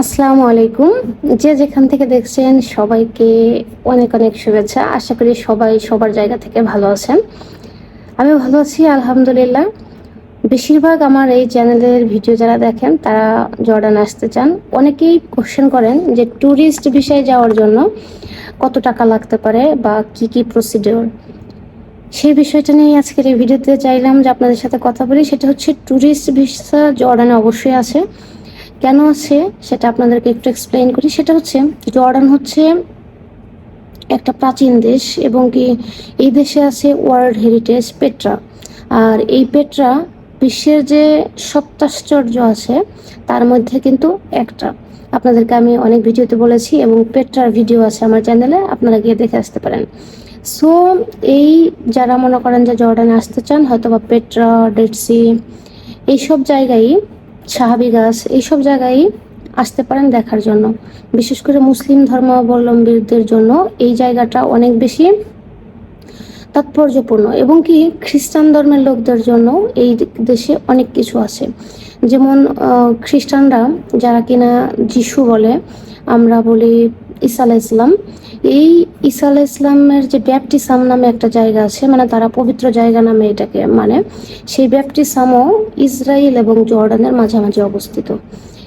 আসসালামু আলাইকুম। যে যেখান থেকে দেখছেন সবাইকে অনেক অনেক শুভেচ্ছা। আশা করি সবাই সবার জায়গা থেকে ভালো আছেন। আমি ভালো আছি, আলহামদুলিল্লাহ। বেশিরভাগ আমার এই চ্যানেলের ভিডিও যারা দেখেন, তারা জর্ডান আসতে চান। অনেকেই কোশ্চেন করেন যে ট্যুরিস্ট বিষয়ে যাওয়ার জন্য কত টাকা লাগতে পারে বা কি কি প্রসিডিওর সেই বিষয়টা নিয়ে আজকের এই ভিডিওতে চাইলাম যে আপনাদের সাথে কথা বলি। সেটা হচ্ছে ট্যুরিস্ট ভিসা জর্ডানে অবশ্যই আছে। কেন আছে সেটা আপনাদেরকে একটু এক্সপ্লেইন করি। সেটা হচ্ছে, জর্ডান হচ্ছে একটা প্রাচীন দেশ এবং কি এই দেশে আছে ওয়ার্ল্ড হেরিটেজ পেট্রা। আর এই পেট্রা বিশ্বের যে সপ্তাশ্চর্য আছে, তার মধ্যে কিন্তু একটা। আপনাদেরকে আমি অনেক ভিডিওতে বলেছি এবং পেট্রার ভিডিও আছে আমার চ্যানেলে, আপনারা গিয়ে দেখে আসতে পারেন। সো, এই যারা মনে করেন যে জর্ডানে আসতে চান হয়তো বা পেট্রা ডেটসি এইসব জায়গায় সাহাবি গাছ, এইসব জায়গায় আসতে পারেন দেখার জন্য। বিশেষ করে মুসলিম ধর্মাবলম্বীদের জন্য এই জায়গাটা অনেক বেশি তাৎপর্যপূর্ণ এবং কি খ্রিস্টান ধর্মের লোকদের জন্য এই দেশে অনেক কিছু আছে। যেমন খ্রিস্টানরা যারা কিনা যিশু বলে, আমরা বলি ঈসা আলাহ ইসলাম এই ঈসা আলাহ ইসলামের যে ব্যাপটিসাম নামে একটা জায়গা আছে মানে তারা পবিত্র জায়গা নামে এটাকে মানে সেই ব্যাপটিসামও ইসরায়েল এবং জর্ডানের মাঝামাঝি অবস্থিত।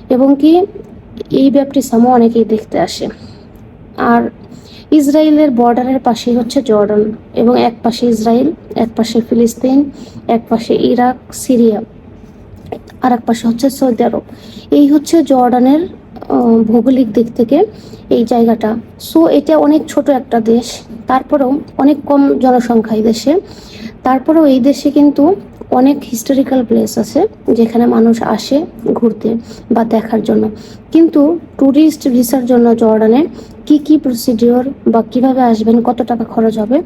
এবং কি এই ব্যাপটিসামও অনেকেই দেখতে আসে। আর ইসরায়েলের বর্ডারের পাশেই হচ্ছে জর্ডান এবং এক পাশে ইসরায়েল এক পাশে ফিলিস্তিন, এক পাশে ইরাক, সিরিয়া আর এক পাশে হচ্ছে সৌদি আরব। এই হচ্ছে জর্ডানের ভৌগোলিক দিক থেকে এই জায়গাটা। সো এটা অনেক ছোট একটা দেশ, তারপরেও অনেক কম জনসংখ্যা এই দেশে। তারপরেও এই দেশে কিন্তু অনেক হিস্টোরিক্যাল প্লেস আছে, যেখানে মানুষ আসে ঘুরতে বা দেখার জন্য। কিন্তু ট্যুরিস্ট ভিসার জন্য জর্ডানে কি কি প্রসিডিওর বা কীভাবে আসবেন, কত টাকা খরচ হবে,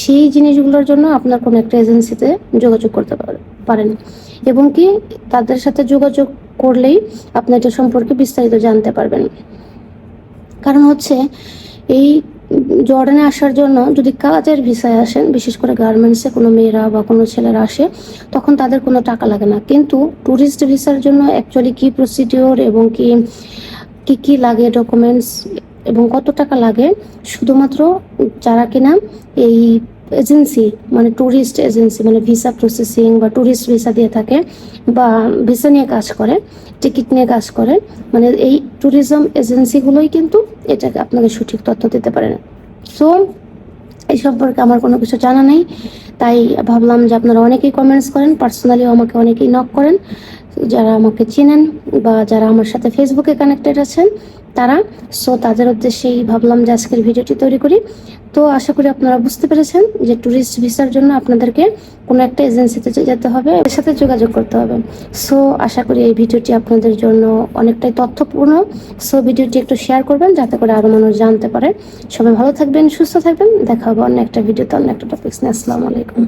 সেই জিনিসগুলোর জন্য আপনার কোনো একটা এজেন্সিতে যোগাযোগ করতে পারেন। এবং কি তাদের সাথে যোগাযোগ করলেই আপনি এটা সম্পর্কে বিস্তারিত জানতে পারবেন। কারণ হচ্ছে, এই জর্ডানে আসার জন্য যদি কাজের ভিসায় আসেন, বিশেষ করে গার্মেন্টসে কোনো মেয়েরা বা কোনো ছেলেরা আসে, তখন তাদের কোনো টাকা লাগে না। কিন্তু ট্যুরিস্ট ভিসার জন্য অ্যাকচুয়ালি কী প্রসিডিওর এবং কি, কী কী লাগে ডকুমেন্টস এবং কত টাকা লাগে, শুধুমাত্র যারা কিনা এই এজেন্সি মানে ট্যুরিস্ট এজেন্সি মানে ভিসা প্রসেসিং বা ট্যুরিস্ট ভিসা দিয়ে থাকে বা ভিসা নিয়ে কাজ করে টিকিট নিয়ে কাজ করে মানে এই ট্যুরিজম এজেন্সিগুলোই কিন্তু এটাকে আপনাকে সঠিক তথ্য দিতে পারে। না সো এই সম্পর্কে আমার কোনো কিছু জানা নেই, তাই ভাবলাম যে আপনারা অনেকেই কমেন্টস করেন পার্সোনালিও আমাকে অনেকেই নক করেন, যারা আমাকে চিনেন বা যারা আমার সাথে ফেসবুকে কানেক্টেড আছেন তারা। সো তাদের উদ্দেশ্যেই ভাবলাম যে আজকের ভিডিওটি তৈরি করি। তো, আশা করি আপনারা বুঝতে পেরেছেন যে ট্যুরিস্ট ভিসার জন্য আপনাদেরকে কোনো একটা এজেন্সিতে যেতে হবে, এর সাথে যোগাযোগ করতে হবে। সো আশা করি এই ভিডিওটি আপনাদের জন্য অনেকটাই তথ্যপূর্ণ। সো ভিডিওটি একটু শেয়ার করবেন যাতে করে আরও মানুষ জানতে পারে। সবাই ভালো থাকবেন, সুস্থ থাকবেন। দেখা হবে অন্য একটা ভিডিওতে অন্য একটা টপিক্স নিয়ে। আসসালামু আলাইকুম।